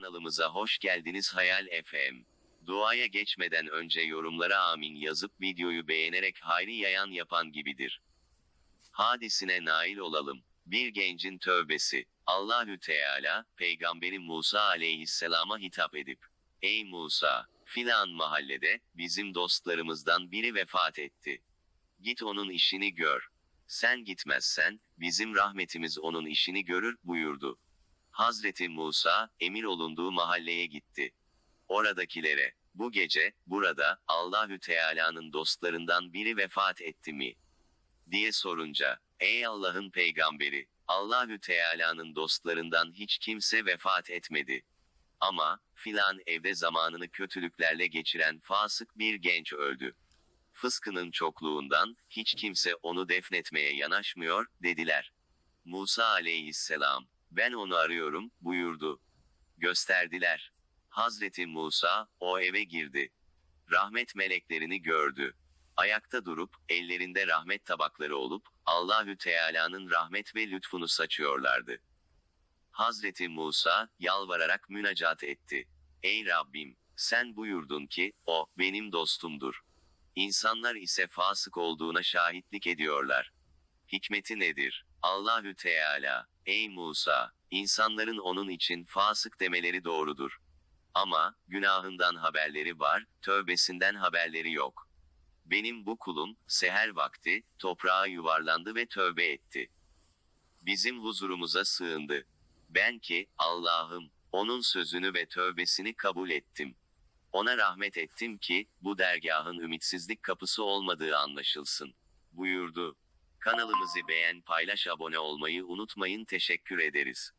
Kanalımıza hoş geldiniz Hayal FM. Duaya geçmeden önce yorumlara amin yazıp videoyu beğenerek hayri yayan yapan gibidir. Hadisine nail olalım. Bir gencin tövbesi. Allahü Teala, peygamberi Musa aleyhisselama hitap edip, Ey Musa, filan mahallede, bizim dostlarımızdan biri vefat etti. Git onun işini gör. Sen gitmezsen, bizim rahmetimiz onun işini görür buyurdu. Hazreti Musa, emir olunduğu mahalleye gitti. Oradakilere, bu gece, burada, Allahü Teala'nın dostlarından biri vefat etti mi? diye sorunca, ey Allah'ın peygamberi, Allahü Teala'nın dostlarından hiç kimse vefat etmedi. Ama, filan evde zamanını kötülüklerle geçiren fasık bir genç öldü. Fıskının çokluğundan, hiç kimse onu defnetmeye yanaşmıyor, dediler. Musa aleyhisselam, ben onu arıyorum, buyurdu. Gösterdiler. Hazreti Musa, o eve girdi. Rahmet meleklerini gördü. Ayakta durup, ellerinde rahmet tabakları olup, Allahü Teala'nın rahmet ve lütfunu saçıyorlardı. Hazreti Musa, yalvararak münacat etti. Ey Rabbim, sen buyurdun ki, o, benim dostumdur. İnsanlar ise fasık olduğuna şahitlik ediyorlar. Hikmeti nedir? Allahü Teala, ey Musa, insanların onun için fasık demeleri doğrudur. Ama, günahından haberleri var, tövbesinden haberleri yok. Benim bu kulum, seher vakti, toprağa yuvarlandı ve tövbe etti. Bizim huzurumuza sığındı. Ben ki, Allah'ım, onun sözünü ve tövbesini kabul ettim. Ona rahmet ettim ki, bu dergahın ümitsizlik kapısı olmadığı anlaşılsın. Buyurdu. Kanalımızı beğen, paylaş, abone olmayı unutmayın. Teşekkür ederiz.